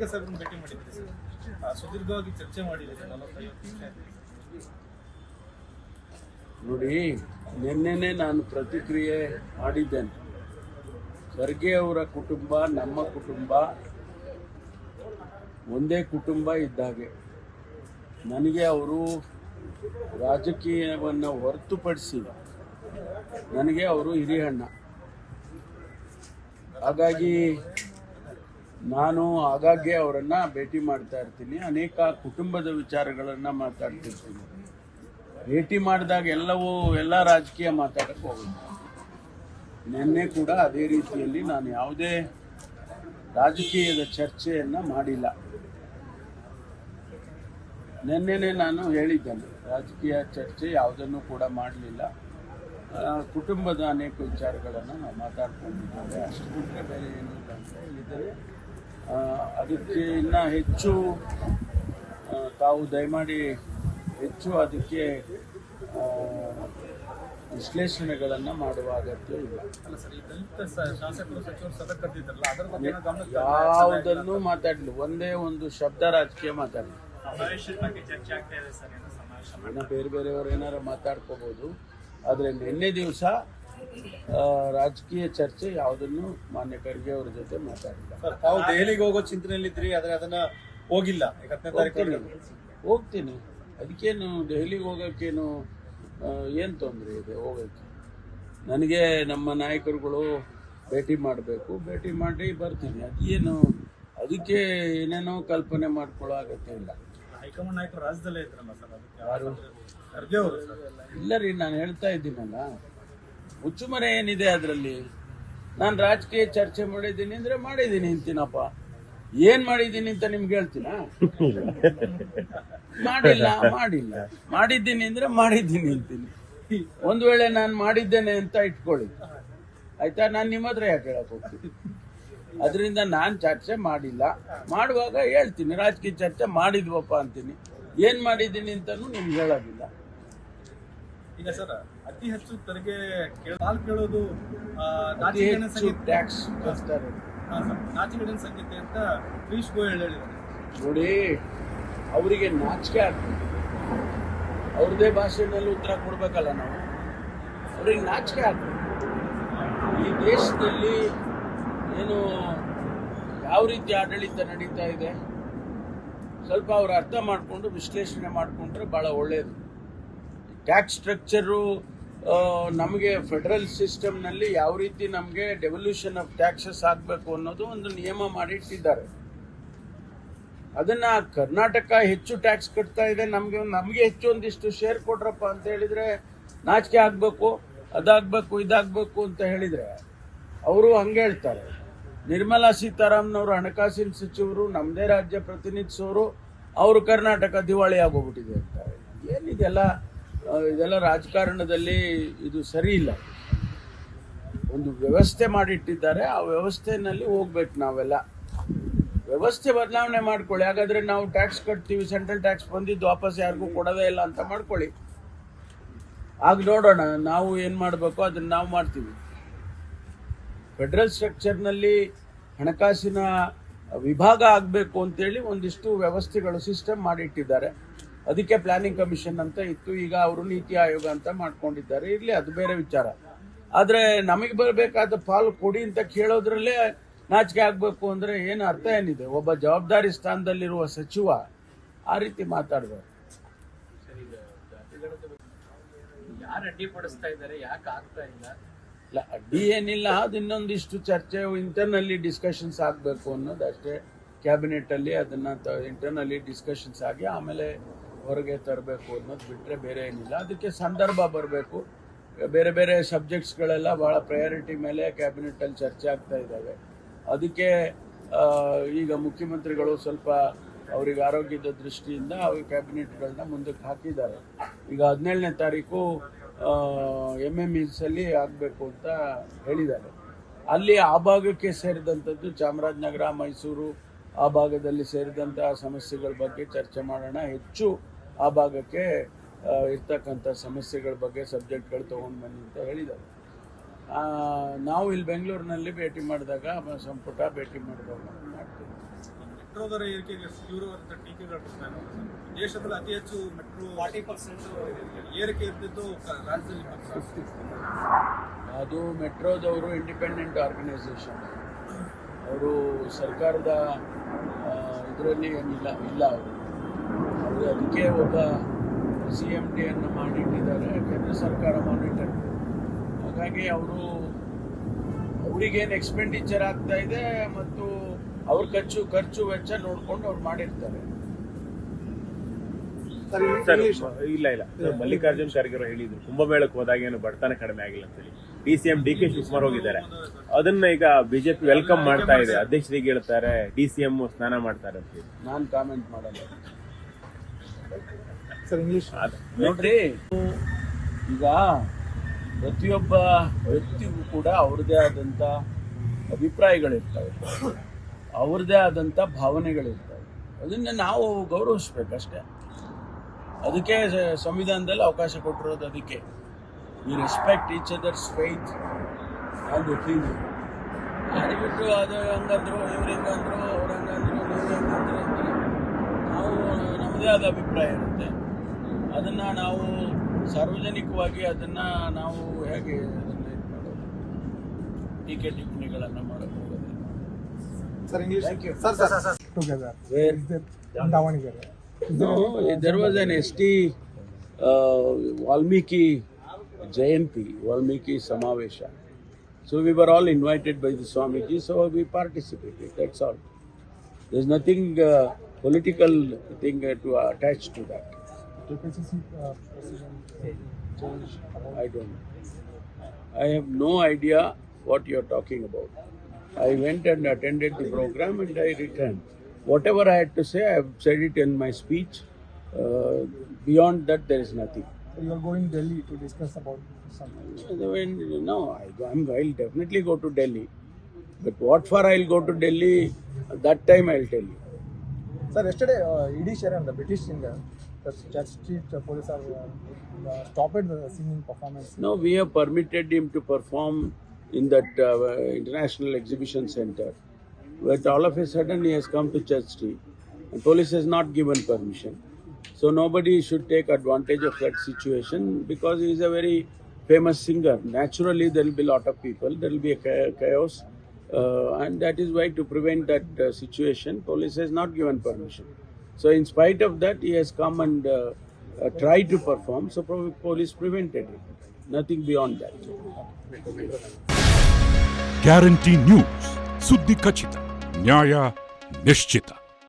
ಖರ್ಗೆ ಸಾಹೇಬ್ರನ್ನ ಭೇಟಿ ಮಾಡಿದ್ರಿ ಸರ್. ಸುದೀರ್ಘವಾಗಿ ಚರ್ಚೆ ಮಾಡಿದ್ದೀರಿ ನೋಡಿ, ನಿನ್ನೆನೆ ನಾನು ಪ್ರತಿಕ್ರಿಯೆ ಮಾಡಿದ್ದೇನೆ. ಖರ್ಗೆ ಅವರ ಕುಟುಂಬ, ನಮ್ಮ ಕುಟುಂಬ ಒಂದೇ ಕುಟುಂಬ ಇದ್ದಾಗೆ ನನಗೆ ಅವರು ರಾಜಕೀಯವನ್ನು ಹೊರತುಪಡಿಸಿ ನನಗೆ ಅವರು ಹಿರಿಯಣ್ಣ ಹಾಗಾಗಿ ನಾನು ಆಗಾಗ್ಗೆ ಅವರನ್ನು ಭೇಟಿ ಮಾಡ್ತಾ ಇರ್ತೀನಿ. ಅನೇಕ ಕುಟುಂಬದ ವಿಚಾರಗಳನ್ನು ಮಾತಾಡ್ತಿರ್ತೀನಿ ಭೇಟಿ ಮಾಡಿದಾಗ ಎಲ್ಲವೂ ಎಲ್ಲ ರಾಜಕೀಯ ಮಾತಾಡಕ್ಕೆ ಹೋಗುತ್ತೆ ನಿನ್ನೆ ಕೂಡ ಅದೇ ರೀತಿಯಲ್ಲಿ ನಾನು ಯಾವುದೇ ರಾಜಕೀಯದ ಚರ್ಚೆಯನ್ನು ಮಾಡಿಲ್ಲ. ನಿನ್ನೆನೆ ನಾನು ಹೇಳಿದ್ದೇನೆ, ರಾಜಕೀಯ ಚರ್ಚೆ ಯಾವುದನ್ನು ಕೂಡ ಮಾಡಲಿಲ್ಲ. ಕುಟುಂಬದ ಅನೇಕ ವಿಚಾರಗಳನ್ನು ನಾವು ಮಾತಾಡ್ಕೊಂಡಿದ್ದೇವೆ. ಅಷ್ಟು ಬಿಟ್ಟರೆ ಬೇರೆ ಏನು ಅಂತ ಹೇಳಿದರೆ ಅದಕ್ಕೆ ಇನ್ನು ಹೆಚ್ಚು ತಾವು ದಯಮಾಡಿ ಹೆಚ್ಚು ಅದಕ್ಕೆ ವಿಶ್ಲೇಷಣೆಗಳನ್ನು ಮಾಡುವ ಅಗತ್ಯ ಇಲ್ಲ. ಯಾವುದನ್ನು ಮಾತಾಡಲಿ ಒಂದೇ ಒಂದು ಶಬ್ದ ರಾಜಕೀಯ ಮಾತಾಡಲಿ. ಸಮಾವೇಶದ ಬಗ್ಗೆ ಚರ್ಚೆ ಆಗ್ತಾ ಇದೆ ಸರ್ ಏನೋ ಬೇರೆ ಬೇರೆಯವರು ಏನಾರು ಮಾತಾಡ್ಕೋಬಹುದು ಆದರೆ ನಿನ್ನೆ ದಿವಸ ರಾಜಕೀಯ ಚರ್ಚೆ ಯಾವುದನ್ನು ಮಾನ್ಯ ಖರ್ಗೆ ಅವ್ರ ಜೊತೆ ಮಾತಾಡಿಲ್ಲ. ಸರ್ ತಾವು ದೆಹಲಿಗೆ ಹೋಗೋ ಚಿಂತನೆಯಲ್ಲಿದ್ರಿ ಆದ್ರೆ ಅದನ್ನ ಹೋಗಿಲ್ಲ. ಈಗ ಹತ್ತನೇ ತಾರೀಕು ಹೋಗ್ತೀನಿ. ಅದಕ್ಕೇನು ದೆಹಲಿಗೆ ಹೋಗೋಕ್ಕೇನು ಏನು ತೊಂದರೆ ಇದೆ ಹೋಗೋಕ್ಕೆ? ನನಗೆ ನಮ್ಮ ನಾಯಕರುಗಳು ಭೇಟಿ ಮಾಡಬೇಕು ಭೇಟಿ ಮಾಡಿ ಬರ್ತೀನಿ. ಅದೇನು ಅದಕ್ಕೆ ಏನೇನೋ ಕಲ್ಪನೆ ಮಾಡ್ಕೊಳ್ಳೋ ಅಗತ್ಯ ಇಲ್ಲ. ಹೈಕಮಾಂಡ್ ನಾಯಕರು ರಾಜ್ಯದಲ್ಲೇ ಇದ್ರಲ್ಲ ಸರ್ ಅದಕ್ಕೆ ಯಾರು? ಖರ್ಗೆ ಅವರು ಇಲ್ಲ ರೀ ನಾನು ಹೇಳ್ತಾ ಇದ್ದೀನಲ್ಲ. ಮುಚ್ಚುಮರೆ ಏನಿದೆ ಅದರಲ್ಲಿ? ನಾನು ರಾಜಕೀಯ ಚರ್ಚೆ ಮಾಡಿದ್ದೀನಿ ಅಂದ್ರೆ ಮಾಡಿದ್ದೀನಿ ಅಂತೀನಪ್ಪ. ಏನ್ ಮಾಡಿದ್ದೀನಿ ಅಂತ ನಿಮ್ಗೆ ಹೇಳ್ತೀನ ಮಾಡಿಲ್ಲ ಮಾಡಿಲ್ಲ. ಮಾಡಿದ್ದೀನಿ ಅಂದ್ರೆ ಮಾಡಿದ್ದೀನಿ ಅಂತೀನಿ. ಒಂದ್ ವೇಳೆ ನಾನು ಮಾಡಿದ್ದೇನೆ ಅಂತ ಇಟ್ಕೊಳ್ಳಿ. ಆಯ್ತಾ? ನಾನು ನಿಮ್ಮ ಹತ್ರ ಯಾಕೆ ಹೇಳಕ್ ಹೋಗ್ತೀನಿ? ಅದರಿಂದ ನಾನು ಚರ್ಚೆ ಮಾಡಿಲ್ಲ. ಮಾಡುವಾಗ ಹೇಳ್ತೀನಿ, ರಾಜಕೀಯ ಚರ್ಚೆ ಮಾಡಿದ್ವಪ್ಪ ಅಂತೀನಿ. ಏನ್ ಮಾಡಿದ್ದೀನಿ ಅಂತಾನು ನಿಮ್ಗೆ ಹೇಳೋದಿಲ್ಲ. ಈಗ ಸರ್ ಅತಿ ಹೆಚ್ಚು ತೆರಿಗೆ ಕೇಳ- ಕೇಳೋದು ಹೆಚ್ಚು ಸಂಗೀತ. ನಾಚಿಕೆಗೇಡಿನ ಸಂಗೀತ ಅಂತ ಪೀಯೂಷ್ ಗೋಯಲ್ ಹೇಳಿದ್ದಾರೆ. ನೋಡಿ ಅವರಿಗೆ ನಾಚಿಕೆ ಆಗ್ತದೆ. ಅವ್ರದೇ ಭಾಷೆಯಲ್ಲಿ ಉತ್ತರ ಕೊಡ್ಬೇಕಲ್ಲ ನಾವು. ಅವ್ರಿಗೆ ನಾಚಿಕೆ ಆಗ್ತದೆ. ಈ ದೇಶದಲ್ಲಿ ಏನು ಯಾವ ರೀತಿ ಆಡಳಿತ ನಡೀತಾ ಇದೆ ಸ್ವಲ್ಪ ಅವ್ರು ಅರ್ಥ ಮಾಡಿಕೊಂಡು ವಿಶ್ಲೇಷಣೆ ಮಾಡಿಕೊಂಡ್ರೆ ಭಾಳ ಒಳ್ಳೆಯದು ಟ್ಯಾಕ್ಸ್ ಸ್ಟ್ರಕ್ಚರು ನಮಗೆ ಫೆಡರಲ್ ಸಿಸ್ಟಮ್ನಲ್ಲಿ ಯಾವ ರೀತಿ ನಮಗೆ ಡೆವಲ್ಯೂಷನ್ ಆಫ್ ಟ್ಯಾಕ್ಸಸ್ ಆಗಬೇಕು ಅನ್ನೋದು ಒಂದು ನಿಯಮ ಮಾಡಿಟ್ಟಿದ್ದಾರೆ. ಅದನ್ನ ಕರ್ನಾಟಕ ಹೆಚ್ಚು ಟ್ಯಾಕ್ಸ್ ಕಟ್ತಾ ಇದೆ. ನಮಗೆ ನಮಗೆ ಹೆಚ್ಚು ಒಂದಿಷ್ಟು ಶೇರ್ ಕೊಡ್ರಪ್ಪ ಅಂತ ಹೇಳಿದ್ರೆ ನಾಚಿಕೆ ಆಗಬೇಕು, ಅದಾಗಬೇಕು, ಇದಾಗಬೇಕು ಅಂತ ಹೇಳಿದರೆ ಅವರು ಹಂಗೆ ಹೇಳ್ತಾರೆ. ನಿರ್ಮಲಾ ಸೀತಾರಾಮನವರು ಹಣಕಾಸಿನ ಸಚಿವರು ನಮ್ಮದೇ ರಾಜ್ಯ ಪ್ರತಿನಿಧಿಸೋರು, ಅವರು ಕರ್ನಾಟಕ ದಿವಾಳಿ ಆಗೋಗ್ಬಿಟ್ಟಿದೆ ಅಂತಾರೆ ಏನಿದೆಲ್ಲ ಇದೆಲ್ಲ ರಾಜಕಾರಣದಲ್ಲಿ ಇದು ಸರಿ ಇಲ್ಲ. ಒಂದು ವ್ಯವಸ್ಥೆ ಮಾಡಿಟ್ಟಿದ್ದಾರೆ, ಆ ವ್ಯವಸ್ಥೆನಲ್ಲಿ ಹೋಗ್ಬೇಕು ನಾವೆಲ್ಲ. ವ್ಯವಸ್ಥೆ ಬದಲಾವಣೆ ಮಾಡ್ಕೊಳ್ಳಿ. ಹಾಗಾದ್ರೆ ನಾವು ಟ್ಯಾಕ್ಸ್ ಕಟ್ತೀವಿ, ಸೆಂಟ್ರಲ್ ಟ್ಯಾಕ್ಸ್ ಬಂದಿದ್ದು ವಾಪಸ್ ಯಾರಿಗೂ ಕೊಡೋದೇ ಇಲ್ಲ ಅಂತ ಮಾಡ್ಕೊಳ್ಳಿ. ಆಗ ನೋಡೋಣ, ನಾವು ಏನು ಮಾಡಬೇಕು ಅದನ್ನ ನಾವು ಮಾಡ್ತೀವಿ. ಫೆಡರಲ್ ಸ್ಟ್ರಕ್ಚರ್ನಲ್ಲಿ ಹಣಕಾಸಿನ ವಿಭಾಗ ಆಗಬೇಕು ಅಂತೇಳಿ ಒಂದಿಷ್ಟು ವ್ಯವಸ್ಥೆಗಳು ಸಿಸ್ಟಮ್ ಮಾಡಿಟ್ಟಿದ್ದಾರೆ. ಅದಕ್ಕೆ ಪ್ಲಾನಿಂಗ್ ಕಮಿಷನ್ ಅಂತ ಇತ್ತು. ಈಗ ಅವರು ನೀತಿ ಆಯೋಗ ಅಂತ ಮಾಡ್ಕೊಂಡಿದ್ದಾರೆ. ಇರಲಿ ಅದು ಬೇರೆ ವಿಚಾರ. ಆದರೆ ನಮಗೆ ಬರಬೇಕಾದ ಪಾಲು ಕೊಡಿ ಅಂತ ಕೇಳೋದ್ರಲ್ಲೇ ನಾಚಿಕೆ ಆಗಬೇಕು ಅಂದರೆ ಏನು ಅರ್ಥ ಏನಿದೆ? ಒಬ್ಬ ಜವಾಬ್ದಾರಿ ಸ್ಥಾನದಲ್ಲಿರುವ ಸಚಿವ ಆ ರೀತಿ ಮಾತಾಡಬೇಕು. ಯಾರು ಅಡ್ಡಿಪಡಿಸ್ತಾ ಇದ್ದಾರೆ? ಯಾಕೆ ಆಗ್ತಾ ಇಲ್ಲ? ಇಲ್ಲ ಅಡ್ಡಿ ಏನಿಲ್ಲ. ಅದು ಇನ್ನೊಂದಿಷ್ಟು ಚರ್ಚೆ ಇಂಟರ್ನಲ್ಲಿ ಡಿಸ್ಕಷನ್ಸ್ ಆಗಬೇಕು ಅನ್ನೋದು ಅಷ್ಟೇ ಕ್ಯಾಬಿನೆಟ್ ಅಲ್ಲಿ ಅದನ್ನ ಇಂಟರ್ನಲ್ಲಿ ಡಿಸ್ಕಷನ್ಸ್ ಆಗಿ ಆಮೇಲೆ ಹೊರಗೆ ತರಬೇಕು ಅನ್ನೋದು ಬಿಟ್ಟರೆ ಬೇರೆ ಏನಿಲ್ಲ. ಅದಕ್ಕೆ ಸಂದರ್ಭ ಬರಬೇಕು. ಬೇರೆ ಬೇರೆ ಸಬ್ಜೆಕ್ಟ್ಸ್ಗಳೆಲ್ಲ ಭಾಳ ಪ್ರಯಾರಿಟಿ ಮೇಲೆ ಕ್ಯಾಬಿನೆಟಲ್ಲಿ ಚರ್ಚೆ ಆಗ್ತಾ ಇದ್ದಾವೆ ಅದಕ್ಕೆ ಈಗ ಮುಖ್ಯಮಂತ್ರಿಗಳು ಸ್ವಲ್ಪ ಅವ್ರಿಗೆ ಆರೋಗ್ಯದ ದೃಷ್ಟಿಯಿಂದ ಅವ್ರ ಕ್ಯಾಬಿನೆಟ್ಗಳನ್ನ ಮುಂದಕ್ಕೆ ಹಾಕಿದ್ದಾರೆ. ಈಗ ಹದಿನೇಳನೇ ತಾರೀಕು ಎಂ ಎಂ ಅಲ್ಲಿ ಆಗಬೇಕು ಅಂತ ಹೇಳಿದ್ದಾರೆ. ಅಲ್ಲಿ ಆ ಭಾಗಕ್ಕೆ ಸೇರಿದಂಥದ್ದು ಚಾಮರಾಜನಗರ, ಮೈಸೂರು, ಆ ಭಾಗದಲ್ಲಿ ಸೇರಿದಂಥ ಸಮಸ್ಯೆಗಳ ಬಗ್ಗೆ ಚರ್ಚೆ ಮಾಡೋಣ. ಹೆಚ್ಚು ಆ ಭಾಗಕ್ಕೆ ಇರ್ತಕ್ಕಂಥ ಸಮಸ್ಯೆಗಳ ಬಗ್ಗೆ ಸಬ್ಜೆಕ್ಟ್ಗಳು ತೊಗೊಂಡು ಬನ್ನಿ ಅಂತ ಹೇಳಿದ್ದಾರೆ. ಆ, ನಾವು ಇಲ್ಲಿ ಬೆಂಗಳೂರಿನಲ್ಲಿ ಭೇಟಿ ಮಾಡಿದಾಗ ಸಂಪುಟ ಭೇಟಿ ಮಾಡಿದಾಗ ಮಾಡ್ತೀವಿ. ಮೆಟ್ರೋ ದರ ಏರಿಕೆಗೆ ತೀವ್ರವಾದ ಟೀಕೆಗಳು ದೇಶದಲ್ಲಿ ಅತಿ ಹೆಚ್ಚು ಮೆಟ್ರೋ ಫಾರ್ಟಿ ಪರ್ಸೆಂಟ್ ಏರಿಕೆ ಇರ್ತಿದ್ದು ರಾಜ್ಯದಲ್ಲಿ. ಅದು ಮೆಟ್ರೋದವರು ಇಂಡಿಪೆಂಡೆಂಟ್ ಆರ್ಗನೈಸೇಷನ್. ಅವರು ಸರ್ಕಾರದ ಇದರಲ್ಲಿ ಏನಿಲ್ಲ ಇಲ್ಲ ಅವರು. ಅದಕ್ಕೆ ಒಬ್ಬ ಸಿ ಎಂ ಡಿಯನ್ನು ಮಾಡಿಟ್ಟಿದ್ದಾರೆ ಕೇಂದ್ರ ಸರ್ಕಾರ ಮಾನಿಟರ್ ಹಾಗಾಗಿ ಅವರು ಅವರಿಗೇನು ಎಕ್ಸ್ಪೆಂಡಿಚರ್ ಆಗ್ತಾ ಇದೆ ಮತ್ತು ಅವ್ರ ಖರ್ಚು ಖರ್ಚು ವೆಚ್ಚ ನೋಡ್ಕೊಂಡು ಅವ್ರು ಮಾಡಿರ್ತಾರೆ. ಸರ್ ಇಲ್ಲ ಇಲ್ಲ. ಮಲ್ಲಿಕಾರ್ಜುನ್ ಖರ್ಗೆ ಅವರು ಹೇಳಿದ್ರು ಕುಂಭಮೇಳಕ್ಕೆ ಹೋದಾಗ ಏನು ಬಡತನ ಕಡಿಮೆ ಆಗಿಲ್ಲ ಅಂತ ಹೇಳಿ. D C M D K Shivakumar ಹೋಗಿದ್ದಾರೆ. ಅದನ್ನ ಈಗ ಬಿಜೆಪಿ ವೆಲ್ಕಮ್ ಮಾಡ್ತಾ ಇದೆ. ಅಧ್ಯಕ್ಷರಿಗೆ ಹೇಳ್ತಾರೆ ಡಿ ಸಿ ಎಂ ಸ್ನಾನ ಮಾಡ್ತಾರೆ ಅಂತ ಹೇಳಿ. ನಾನು ಕಾಮೆಂಟ್ ಮಾಡಲ್ಲ. ನೋಡ್ರಿ. ಈಗ ಪ್ರತಿಯೊಬ್ಬ ವ್ಯಕ್ತಿಗೂ ಕೂಡ ಅವ್ರದೇ ಆದಂತ ಅಭಿಪ್ರಾಯಗಳಿರ್ತವೆ. ಅವ್ರದೇ ಆದಂತ ಭಾವನೆಗಳಿರ್ತವೆ. ಅದನ್ನ ನಾವು ಗೌರವಿಸ್ಬೇಕಷ್ಟೇ. ಅದಕ್ಕೆ ಸಂವಿಧಾನದಲ್ಲಿ ಅವಕಾಶ ಕೊಟ್ಟಿರೋದು ಅದಕ್ಕೆ. ಈ respect each others faith and opinion ಅದು ಬಿಟ್ಟು ಅದು ಹಂಗಂದ್ರು, ಇವ್ರು ಹಿಂಗಂದ್ರು, ಅವ್ರು ಹಂಗಂದ್ರು, ಇವ್ರು ಹಂಗಂದ್ರು. ನಮ್ಮದೇ ಆದ ಅಭಿಪ್ರಾಯ ಇರುತ್ತೆ ಅದನ್ನು ನಾವು ಸಾರ್ವಜನಿಕವಾಗಿ ಅದನ್ನು ನಾವು ಹೇಗೆ ಅದನ್ನು ಇದು ಮಾಡೋದು ಟೀಕೆ ಟಿಪ್ಪಣಿಗಳನ್ನು ಮಾಡೋಕ್ಕೆ ಹೋಗೋದಿಲ್ಲ sir English Thank you. Sir sir sir together Where? Davanagere No, there was an ST uh, Valmiki Jayanti, Valmiki Samavesha. So we were all invited by the Swamiji, so we participated. That's all. There's nothing uh, political thing to attach to that. Uh, uh, I don't know. I have no idea what you're talking about. I went and attended the program and I returned. Whatever I had to say, I have said it in my speech. Uh, beyond that, there is nothing. You are going to Delhi to discuss about something? No, I, I'll definitely go to Delhi. But what for I'll go to Delhi, that time I'll tell you. Sir, yesterday, uh, ED the British singer, the Church Street police are uh, uh, stopped the singing performance. No, we have permitted him to perform in that uh, international exhibition center. But all of a sudden, he has come to Church Street, and police has not given permission. So nobody should take advantage of that situation because he is a very famous singer. Naturally, there will be a lot of people. There will be a chaos. Uh, and that is why to prevent that uh, situation, police has not given permission. So in spite of that, he has come and uh, uh tried to perform, so police prevented it. Nothing beyond that. Guarantee News, Suddhi Kachita, Nyaya Nishchita.